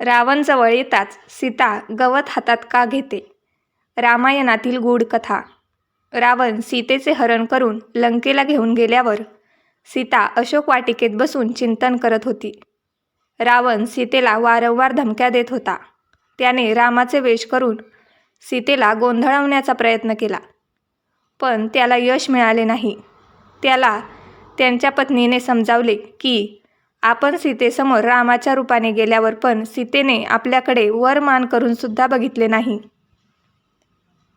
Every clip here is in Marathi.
रावण जवळ येताच सीता गवत हातात का घेते? रामायणातील गूढ कथा. रावण सीतेचे हरण करून लंकेला घेऊन गेल्यावर सीता अशोक वाटिकेत बसून चिंतन करत होती. रावण सीतेला वारंवार धमक्या देत होता. त्याने रामाचे वेश करून सीतेला गोंधळवण्याचा प्रयत्न केला. पण त्याला यश मिळाले नाही. त्याला त्यांच्या पत्नीने समजावले की आपण सीतेसमोर रामाच्या रूपाने गेल्यावर पण सीतेने आपल्याकडे वर मान करून सुद्धा बघितले नाही.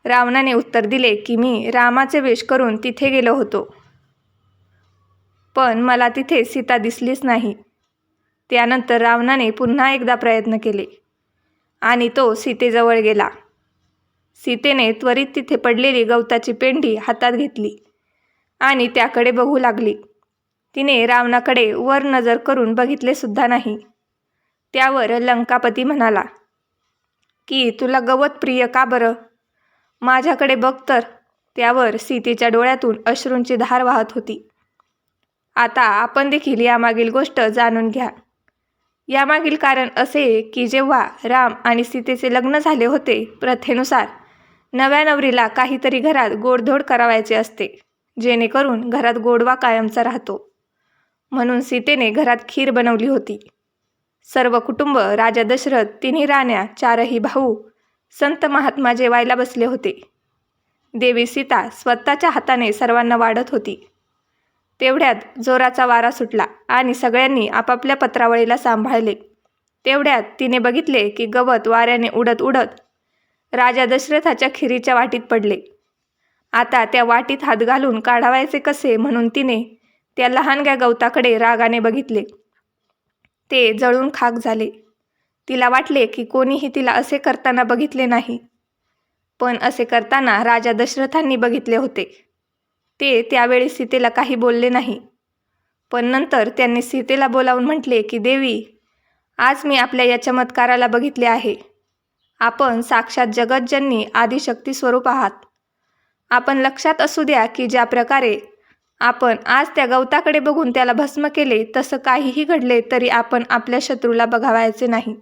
रावणाने उत्तर दिले की मी रामाचे वेश करून तिथे गेलो होतो. पण मला तिथे सीता दिसलीच नाही. त्यानंतर रावणाने पुन्हा एकदा प्रयत्न केले आणि तो सीतेजवळ गेला. सीतेने त्वरित तिथे पडलेली गवताची पेंडी हातात घेतली आणि त्याकडे बघू लागली. तिने रावणाकडे वर नजर करून बघितले सुद्धा नाही. त्यावर लंकापती म्हणाला की तुला गवत प्रिय का बरं? माझ्याकडे बघ तर. त्यावर सीतेच्या डोळ्यातून अश्रूंची धार वाहत होती. आता आपण देखील यामागील गोष्ट जाणून घ्या. यामागील कारण असे की जेव्हा राम आणि सीतेचे लग्न झाले होते प्रथेनुसार नव्या नवरीला काहीतरी घरात गोडधोड करावायचे असते जेणेकरून घरात गोडवा कायमचा राहतो. म्हणून सीतेने घरात खीर बनवली होती. सर्व कुटुंब राजा दशरथ तिन्ही राण्या चारही भाऊ संत महात्मा जेवायला बसले होते. देवी सीता स्वतःच्या हाताने सर्वांना वाढत होती. तेवढ्यात जोराचा वारा सुटला आणि सगळ्यांनी आपापल्या पत्रावळीला सांभाळले. तेवढ्यात तिने बघितले की गवत वाऱ्याने उडत उडत राजा दशरथाच्या खिरीच्या वाटीत पडले. आता त्या वाटीत हात घालून काढावायचे कसे म्हणून तिने त्या लहानग्या गवताकडे रागाने बघितले. ते जळून खाक झाले. तिला वाटले की कोणीही तिला असे करताना बघितले नाही. पण असे करताना राजा दशरथांनी बघितले होते. ते त्यावेळी सीतेला काही बोलले नाही. पण नंतर त्यांनी सीतेला बोलावून म्हटले की देवी आज मी आपल्या या चमत्काराला बघितले आहे. आपण साक्षात जगतजननी आदिशक्ती स्वरूप आहात. आपण लक्षात असू द्या की ज्या प्रकारे आपण आज त्या गवताकडे बघून त्याला भस्म केले तसं काहीही घडले तरी आपण आपल्या शत्रूला बघावायचे नाही.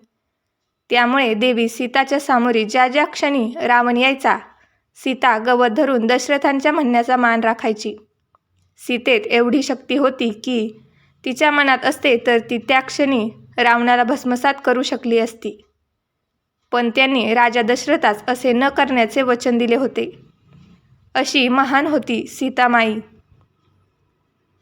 त्यामुळे देवी सीताच्या सामोरी ज्या ज्या क्षणी रावण यायचा सीता गवत धरून दशरथांच्या म्हणण्याचा मान राखायची. सीतेत एवढी शक्ती होती की तिच्या मनात असते तर ती त्या क्षणी रावणाला भस्मसात करू शकली असती. पण त्यांनी राजा दशरथास असे न करण्याचे वचन दिले होते. अशी महान होती सीतामाई.